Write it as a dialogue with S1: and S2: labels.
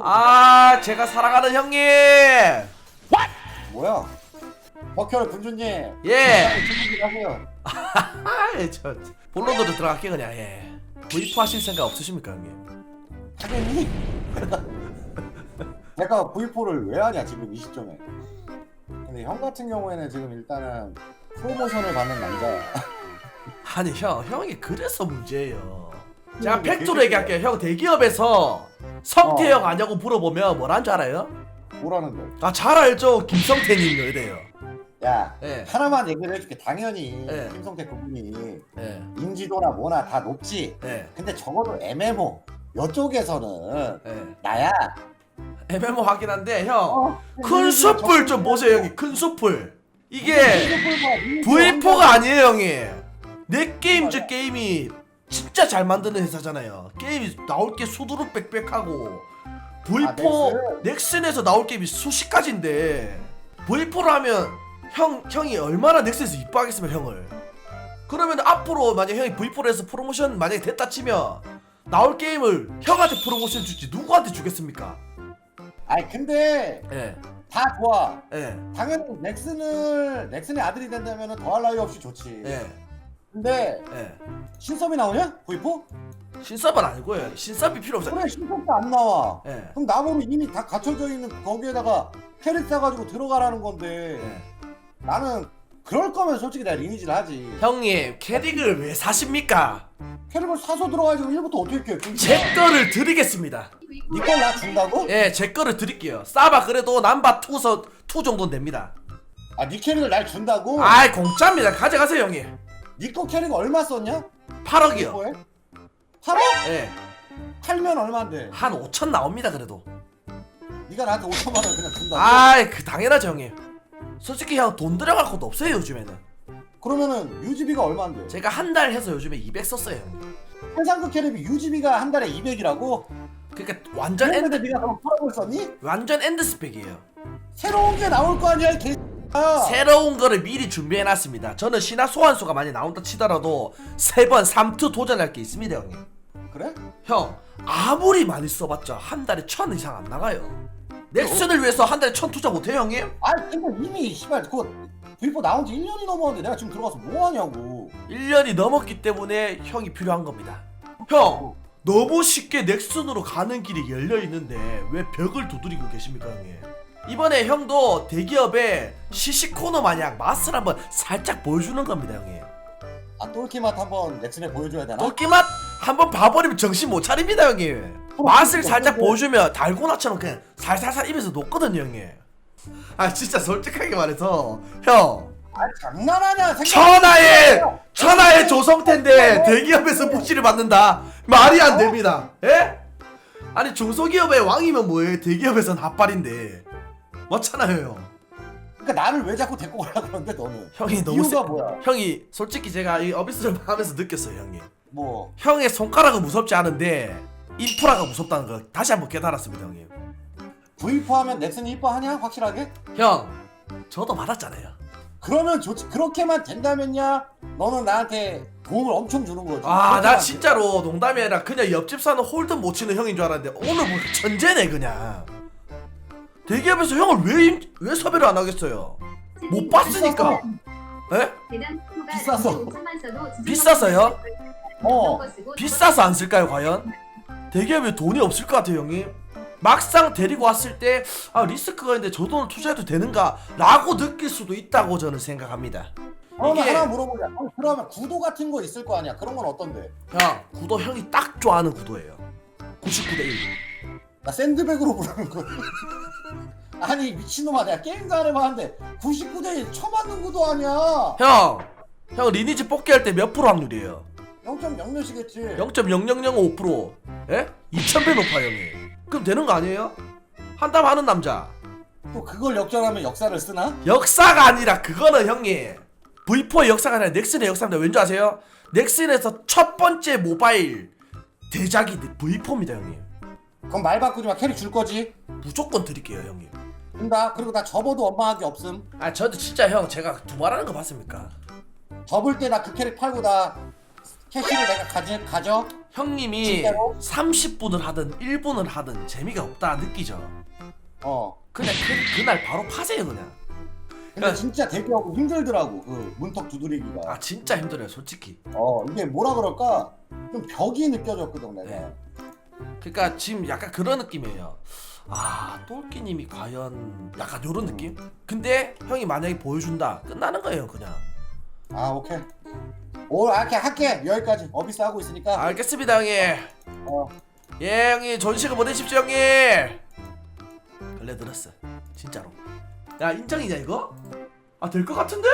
S1: 아 제가 사랑하는 형님
S2: 뭐야? 버켜를 군주님.
S1: 예.
S2: 하세요.
S1: 아저 본론으로 들어갈게 그냥 예 V4 하실 생각 없으십니까 형님
S2: 하겠니? 내가 V4를 왜 하냐 지금 이 시점에. 근데 형 같은 경우에는 지금 일단은 프로모션을 받는 남자야.
S1: 아니 형 형이 그래서 문제예요 제가
S2: 근데
S1: 팩트로 얘기할게요 형 대기업에서 성태형
S2: 어.
S1: 아냐고 물어보면 뭐란 줄 알아요?
S2: 뭐라는데?
S1: 아 잘 알죠 김성태님 이래요
S2: 야
S1: 예.
S2: 하나만 얘기를 해줄게. 당연히
S1: 예.
S2: 김성태 그분이
S1: 예.
S2: 인지도나 뭐나 다 높지.
S1: 예.
S2: 근데 적어도 MMO 이쪽에서는
S1: 예.
S2: 나야.
S1: MMO 하긴 한데 형
S2: 어,
S1: 큰 숲을 좀 보세요 형이 큰 숲을 이게 V4가 아니에요 형이 넷게임즈 게임이 진짜 잘 만드는 회사잖아요. 게임이 나올 게 수두룩 빽빽하고 V4
S2: 아,
S1: 넥슨에서 나올 게임이 수십 가지인데 V4를 하면 형 형이 얼마나 넥슨에서 이뻐하겠으면 형을? 그러면 앞으로 만약 형이 V4에서 프로모션 만약에 됐다 치면 나올 게임을 형한테 프로모션 주지 누구한테 주겠습니까?
S2: 아니 근데
S1: 예,
S2: 다 좋아.
S1: 예,
S2: 당연히 넥슨을 넥슨의 아들이 된다면 더할 나위 없이 좋지.
S1: 예,
S2: 근데
S1: 예.
S2: 신섭이 나오냐? V4?
S1: 신섭은 아니고요. 신섭이 필요 없어요.
S2: 그래 신섭도 안 나와.
S1: 예,
S2: 그럼 나무로 이미 다 갖춰져 있는 거기에다가 캐릭 사가지고 들어가라는 건데
S1: 예.
S2: 나는 그럴 거면 솔직히 내가 리니지를 하지.
S1: 형님 캐릭을 왜 사십니까?
S2: 캐릭을 사서 들어가야지 1부터 어떻게 해?
S1: 제 거를 드리겠습니다.
S2: 니걸 나 준다고?
S1: 예, 제 거를 드릴게요. 싸바 그래도 남바 투서 투 정도는 됩니다.
S2: 아, 니 캐릭을 날 준다고?
S1: 아이 공짜입니다. 가져가세요 형님.
S2: 니거 캐릭 얼마 썼냐?
S1: 8억이요.
S2: 뭐해? 8억?
S1: 예,
S2: 팔면 얼마인데?
S1: 한 5천 나옵니다 그래도.
S2: 니가 나한테 5천만 원 그냥 준다고?
S1: 아이 그 당연하죠 형님. 솔직히 형 돈 들어갈 것도 없어요 요즘에는.
S2: 그러면은 유지비가 얼마인데?
S1: 제가 한 달 해서 요즘에 200 썼어요 형님.
S2: 해상급 캐릭이 유지비가 한 달에 200이라고?
S1: 그러니까 완전
S2: 그런데
S1: 엔드
S2: 네가 그럼 풀어볼 썼니?
S1: 완전 엔드 스펙이에요.
S2: 새로운 게 나올 거 아니야 이 개. 아.
S1: 새로운 거를 미리 준비해놨습니다. 저는 신화 소환수가 많이 나온다 치더라도 세 번 삼투 도전할 게 있습니다, 형님.
S2: 그래?
S1: 형 아무리 많이 써봤자 한 달에 천 이상 안 나가요. 넥슨을 위해서 한 달에 천 투자 못해요, 형님?
S2: 아 근데 이미 씨발 그거 V4 나온 지 1년이 넘었는데 내가 지금 들어가서 뭐 하냐고.
S1: 1년이 넘었기 때문에 형이 필요한 겁니다. 형 너무 쉽게 넥슨으로 가는 길이 열려 있는데 왜 벽을 두드리고 계십니까, 형님? 이번에 형도 대기업에 시시코너 마냥 맛을 한번 살짝 보여주는 겁니다, 형님.
S2: 아 똘키 맛 한번 넥슨에 보여줘야 되나?
S1: 도끼 맛 한번 봐버리면 정신 못 차립니다 형님 맛을 살짝 보여주면 달고나처럼 그냥 살살살 입에서 녹거든요 형님 아 진짜 솔직하게 말해서 형
S2: 아 장난하냐? 생각-
S1: 천하의 천하의 조성태인데 대기업에서 부시를 받는다 말이 안 됩니다 예? 아니 중소기업의 왕이면 뭐해 대기업에선 핫발인데 맞잖아요 형
S2: 그러니까 나를 왜 자꾸 데리고 가라 그러는데 너는?
S1: 형이 너무
S2: 이유가
S1: 세-
S2: 뭐야?
S1: 형이 솔직히 제가 이 어비스를 하면서 느꼈어요 형님
S2: 뭐
S1: 형의 손가락은 무섭지 않은데 인프라가 무섭다는 걸 다시 한번 깨달았습니다 형님
S2: V4 하면 넥슨이 이뻐하냐? 확실하게?
S1: 형 저도 받았잖아요
S2: 그러면 좋지. 그렇게만 된다면야 너는 나한테 도움을 엄청 주는 거지.
S1: 아나
S2: 그렇게만
S1: 진짜로 농담이 아니라 그냥 옆집 사는 홀드 못 치는 형인 줄 알았는데 오늘 뭐 천재네 그냥 대기업에서 형을 왜, 인- 왜 섭외를 안 하겠어요 못 봤으니까 에?
S2: 비싸서.
S1: 비싸서요?
S2: 어.
S1: 비싸서 안 쓸까요 과연? 대기업에 돈이 없을 것 같아요 형님 막상 데리고 왔을 때 아 리스크가 있는데 저 돈을 투자해도 되는가 라고 느낄 수도 있다고 저는 생각합니다
S2: 그러면
S1: 이게-
S2: 하나 물어보자. 어, 그러면 구도 같은 거 있을 거 아니야. 그런 건 어떤데?
S1: 형 구도 형이 딱 좋아하는 구도예요 99대 1
S2: 나 샌드백으로 부르는 거. 아니 미친놈아 내가 게임 잘해봐 하는데 99대1 쳐맞는 구도 아니야.
S1: 형! 형 리니지 뽑기 할 때 몇 프로 확률이에요?
S2: 0.0몇이겠지.
S1: 0.0005% 예? 2000배 높아 형이 그럼 되는 거 아니에요? 한담 하는 남자
S2: 또 그걸 역전하면 역사를 쓰나?
S1: 역사가 아니라 그거는 형님 V4의 역사가 아니라 넥슨의 역사입니다 왠지 아세요? 넥슨에서 첫 번째 모바일 대작이 V4입니다 형님
S2: 그럼 말 바꾸지 마. 캐릭 줄 거지?
S1: 무조건 드릴게요 형님
S2: 준다. 그리고 나 접어도 엄마하기 없음.
S1: 아 저도 진짜 형 제가 두말하는 거 봤습니까?
S2: 접을 때 나 그 캐릭 팔고 나 캐시를 내가 가져 가져
S1: 형님이
S2: 진짜로?
S1: 30분을 하든 1분을 하든 재미가 없다 느끼죠
S2: 어
S1: 그냥 그, 그날 바로 파세요 그냥
S2: 근데
S1: 야.
S2: 진짜 대기하고 힘들더라고 그 문턱 두드리기가
S1: 아 진짜 힘들어요 솔직히
S2: 어 이게 뭐라 그럴까 좀 벽이 느껴졌거든 내가
S1: 네. 그러니까 지금 약간 그런 느낌이에요. 아 똘끼님이 과연 약간 요런 느낌? 근데 형이 만약에 보여준다 끝나는 거예요 그냥.
S2: 아 오케이. 오 아, 이렇게 할게. 여기까지. 어비스 하고 있으니까.
S1: 알겠습니다 형님.
S2: 어.
S1: 예 형님 좋은 시간 보내십시오 형님. 원래 들었어 진짜로. 야 인정이냐 이거? 아 될 것 같은데?